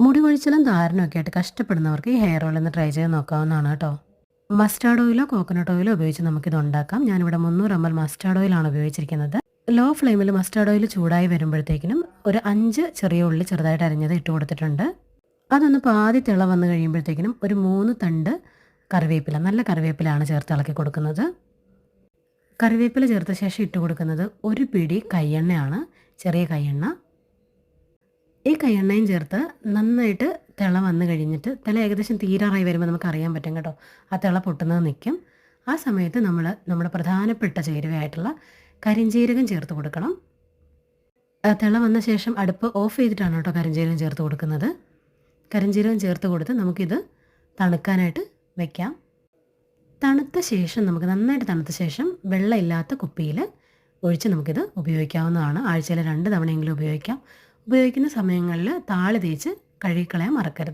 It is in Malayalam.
മുടി കൊഴിച്ചിലും ധാരണമൊക്കെ ആയിട്ട് കഷ്ടപ്പെടുന്നവർക്ക് ഈ ഹെയർ ഓയിൽ ഒന്ന് ട്രൈ ചെയ്ത് നോക്കാവുന്നതാണ് കേട്ടോ. മസ്റ്റാർഡ് ഓയിലോ കോക്കനട്ട് ഓയിലോ ഉപയോഗിച്ച് നമുക്കിത് ഉണ്ടാക്കാം. ഞാനിവിടെ മുന്നൂറ് എം എൽ മസ്റ്റാർഡ് ഓയിലാണ് ഉപയോഗിച്ചിരിക്കുന്നത്. ലോ ഫ്ലെയിമിൽ മസ്റ്റാർഡ് ഓയിൽ ചൂടായി വരുമ്പോഴത്തേക്കിനും ഒരു അഞ്ച് ചെറിയ ഉള്ളി ചെറുതായിട്ട് അരിഞ്ഞത് ഇട്ട് കൊടുത്തിട്ടുണ്ട്. അതൊന്ന് പാതി തിള വന്ന് കഴിയുമ്പോഴത്തേക്കിനും ഒരു മൂന്ന് തണ്ട് കറിവേപ്പില നല്ല കറിവേപ്പിലാണ് ചേർത്ത് ഇളക്കി കൊടുക്കുന്നത്. കറിവേപ്പില ചേർത്ത ശേഷം ഇട്ട് കൊടുക്കുന്നത് ഒരു പിടി കയ്യെണ്ണയാണ് ചെറിയ കയ്യെണ്ണ ഈ കയ്യെണ്ണയും ചേർത്ത് നന്നായിട്ട് തിള വന്ന് കഴിഞ്ഞിട്ട് തിള ഏകദേശം തീരാറായി വരുമ്പോൾ നമുക്ക് അറിയാൻ പറ്റും കേട്ടോ. ആ തിള പൊട്ടുന്നത് നിൽക്കും. ആ സമയത്ത് നമ്മൾ നമ്മുടെ പ്രധാനപ്പെട്ട ചേരുവയായിട്ടുള്ള കരിഞ്ജീരകം ചേർത്ത് കൊടുക്കണം. തിള വന്ന ശേഷം അടുപ്പ് ഓഫ് ചെയ്തിട്ടാണ് കേട്ടോ കരിഞ്ജീരകം ചേർത്ത് കൊടുക്കുന്നത്. കരിഞ്ജീരകം ചേർത്ത് കൊടുത്ത് നമുക്കിത് തണുക്കാനായിട്ട് വെക്കാം. തണുത്ത ശേഷം നമുക്ക് നന്നായിട്ട് തണുത്ത ശേഷം വെള്ളമില്ലാത്ത കുപ്പിയിൽ ഒഴിച്ച് നമുക്കിത് ഉപയോഗിക്കാവുന്നതാണ്. ആഴ്ചയിൽ രണ്ട് തവണയെങ്കിലും ഉപയോഗിക്കാം. ഉപയോഗിക്കുന്ന സമയങ്ങളിൽ താളി തേച്ച് കഴുകിക്കളയാൻ മറക്കരുത്.